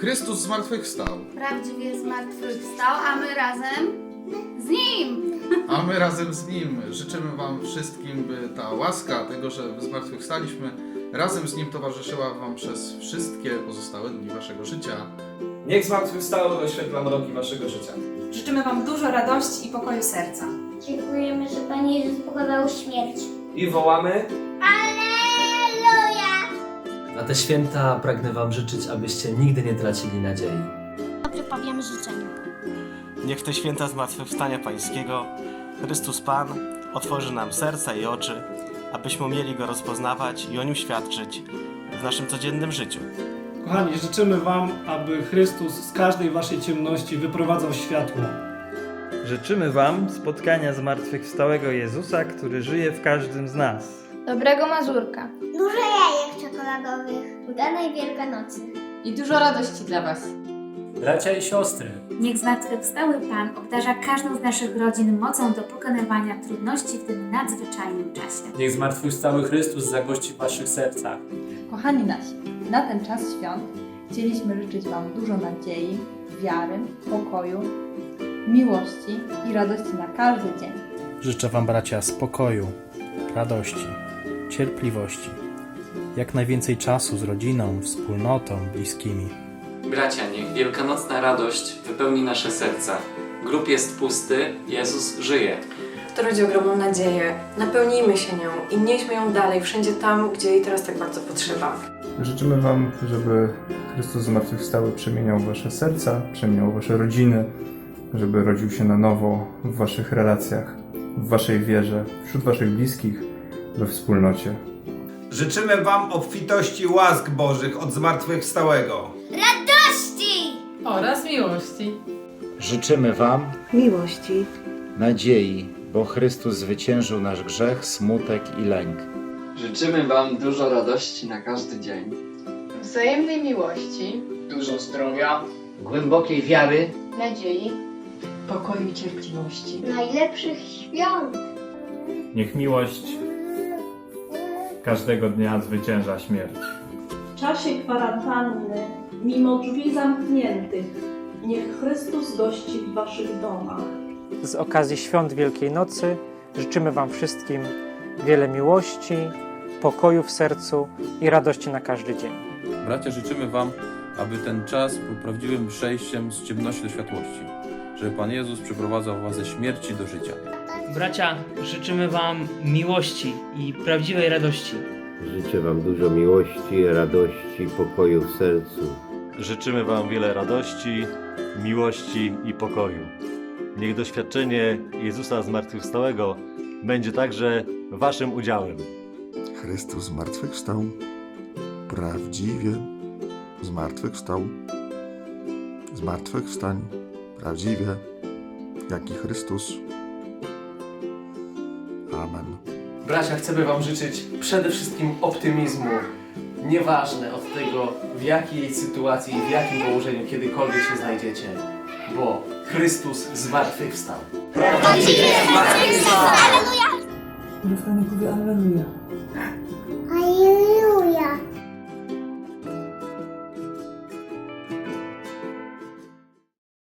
Chrystus zmartwychwstał, Prawdziwie zmartwychwstał, a my razem z Nim. a my razem z Nim życzymy Wam wszystkim, by ta łaska tego, że zmartwychwstaliśmy, razem z Nim towarzyszyła Wam przez wszystkie pozostałe dni Waszego życia. Niech zmartwychwstały oświetla mroki waszego życia. Życzymy Wam dużo radości i pokoju serca. Dziękujemy, że Pan Jezus pokonał śmierć. I wołamy Aleluja! Na te święta pragnę Wam życzyć, abyście nigdy nie tracili nadziei. Dobry powiem życzenia. Niech w te święta zmartwychwstania Pańskiego Chrystus Pan otworzy nam serca i oczy, abyśmy umieli Go rozpoznawać i o Nim świadczyć w naszym codziennym życiu. Kochani, życzymy Wam, aby Chrystus z każdej Waszej ciemności wyprowadzał światło. Życzymy Wam spotkania zmartwychwstałego Jezusa, który żyje w każdym z nas. Dobrego Mazurka. Dużo jajek czekoladowych. Udanej Wielkanocy. I dużo radości dla Was. Bracia i siostry, Niech zmartwychwstały Pan obdarza każdą z naszych rodzin mocą do pokonywania trudności w tym nadzwyczajnym czasie. niech zmartwychwstały Chrystus zagości w waszych sercach. Kochani nasi, na ten czas świąt chcieliśmy życzyć Wam dużo nadziei, wiary, pokoju, miłości i radości na każdy dzień. Życzę Wam, bracia, spokoju, radości, cierpliwości, jak najwięcej czasu z rodziną, wspólnotą, bliskimi. Bracia, niech wielkanocna radość wypełni nasze serca. Grób jest pusty, Jezus żyje. To rodzi ogromną nadzieję. Napełnijmy się nią i nieśmy ją dalej, wszędzie tam, gdzie jej teraz tak bardzo potrzeba. Życzymy Wam, żeby Chrystus zmartwychwstały przemieniał Wasze serca, przemieniał Wasze rodziny, żeby rodził się na nowo w Waszych relacjach, w Waszej wierze, wśród Waszych bliskich, we wspólnocie. Życzymy Wam obfitości łask Bożych od zmartwychwstałego. Radości! Oraz miłości. Życzymy Wam Miłości. nadziei, bo Chrystus zwyciężył nasz grzech, smutek i lęk. Życzymy Wam dużo radości na każdy dzień. Wzajemnej miłości, Dużo zdrowia, Głębokiej wiary, nadziei, pokoju i cierpliwości. Najlepszych świąt! Niech miłość każdego dnia zwycięża śmierć. W czasie kwarantanny, mimo drzwi zamkniętych, niech Chrystus gości w Waszych domach. Z okazji świąt Wielkiej Nocy życzymy Wam wszystkim wiele miłości, pokoju w sercu i radości na każdy dzień. Bracia, życzymy Wam, aby ten czas był prawdziwym przejściem z ciemności do światłości, żeby Pan Jezus przeprowadzał Was ze śmierci do życia. Bracia, życzymy Wam miłości i prawdziwej radości. Życzę Wam dużo miłości, radości, pokoju w sercu. Życzymy Wam wiele radości, miłości i pokoju. Niech doświadczenie Jezusa Zmartwychwstałego będzie także Waszym udziałem. Chrystus zmartwychwstał, prawdziwie zmartwychwstał, zmartwychwstań, prawdziwie, jak i Chrystus. Amen. Bracia, chcemy Wam życzyć przede wszystkim optymizmu. Nieważne od tego, w jakiej sytuacji, w jakim położeniu kiedykolwiek się znajdziecie, bo Chrystus zmartwychwstał. Prawdziwie zmartwychwstał! Aleluja! Refrenie powie Alleluja. Aleluja!